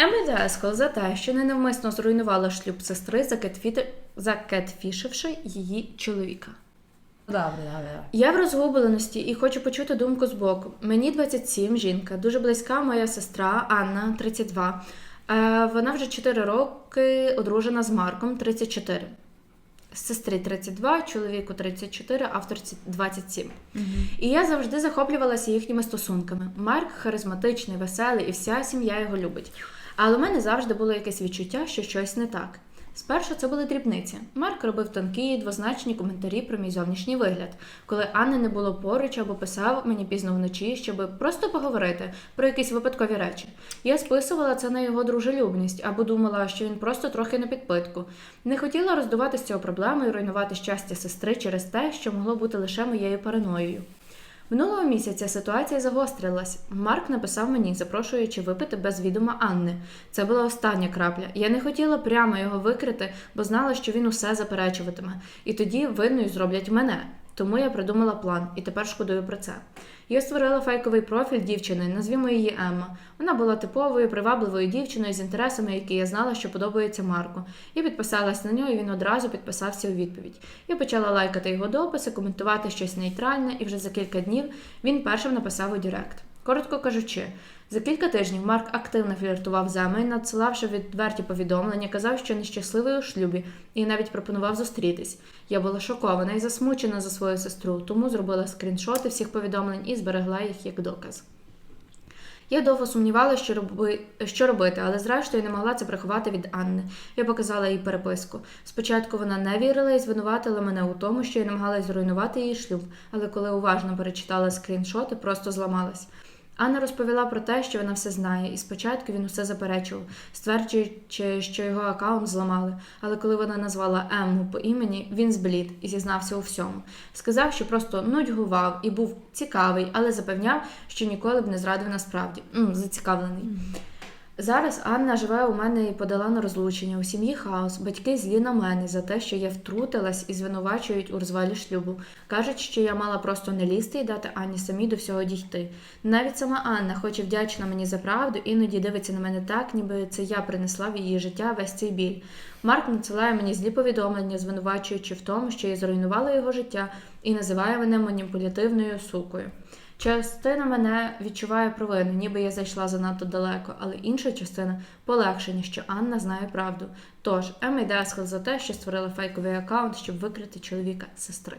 Емі Дескал за те, що не навмисно зруйнувала шлюб сестри, закетфіти- закетфішивши її чоловіка. Добре, добре. Я в розгубленості і хочу почути думку з боку. Мені 27, жінка, дуже близька моя сестра Анна, 32. Е, вона вже 4 роки одружена з Марком, 34. Сестрі 32, чоловіку 34, авторці 27. І я завжди захоплювалася їхніми стосунками. Марк харизматичний, веселий, і вся сім'я його любить. Але у мене завжди було якесь відчуття, що щось не так. Спершу це були дрібниці. Марк робив тонкі, двозначні коментарі про мій зовнішній вигляд, коли Анни не було поруч або писав мені пізно вночі, щоб просто поговорити про якісь випадкові речі. Я списувала це на його дружелюбність або думала, що він просто трохи на підпитку. Не хотіла роздувати з цього проблеми і руйнувати щастя сестри через те, що могло бути лише моєю параноєю. Минулого місяця ситуація загострилась. Марк написав мені, запрошуючи випити без відома Анни. Це була остання крапля. Я не хотіла прямо його викрити, бо знала, що він усе заперечуватиме. І тоді винною зроблять мене. Тому я придумала план і тепер шкодую про це. Я створила фейковий профіль дівчини, назвімо її Емма. Вона була типовою, привабливою дівчиною з інтересами, які я знала, що подобаються Марку. Я підписалась на нього, і він одразу підписався у відповідь. Я почала лайкати його дописи, коментувати щось нейтральне, і вже за кілька днів він першим написав у Директ. Коротко кажучи, за кілька тижнів Марк активно фліртував з Емою, надсилавши відверті повідомлення, казав, що нещасливий у шлюбі, і навіть пропонував зустрітись. Я була шокована і засмучена за свою сестру, тому зробила скріншоти всіх повідомлень і зберегла їх як доказ. Я довго сумнівалася, що, роби... що робити, але зрештою не могла це приховати від Анни. Я показала їй переписку. Спочатку вона не вірила і звинуватила мене у тому, що я намагалась зруйнувати її шлюб, але коли уважно перечитала скріншоти, просто зламалась. Анна розповіла про те, що вона все знає, і спочатку він усе заперечував, стверджуючи, що його акаунт зламали. Але коли вона назвала Емму по імені, він зблід і зізнався у всьому. Сказав, що просто нудьгував і був цікавий, але запевняв, що ніколи б не зрадив насправді. М, зацікавлений. Зараз Анна живе у мене і подала на розлучення. У сім'ї хаос. Батьки злі на мене за те, що я втрутилась і звинувачують у розвалі шлюбу. Кажуть, що я мала просто не лізти і дати Анні самі до всього дійти. Навіть сама Анна, хоч і вдячна мені за правду, іноді дивиться на мене так, ніби це я принесла в її життя весь цей біль. Марк надсилає мені злі повідомлення, звинувачуючи в тому, що я зруйнувала його життя і називає мене маніпулятивною сукою. Частина мене відчуває провину, ніби я зайшла занадто далеко, але інша частина полегшення, що Анна знає правду. Тож, Ема йде за те, що створила фейковий аккаунт, щоб викрити чоловіка сестри.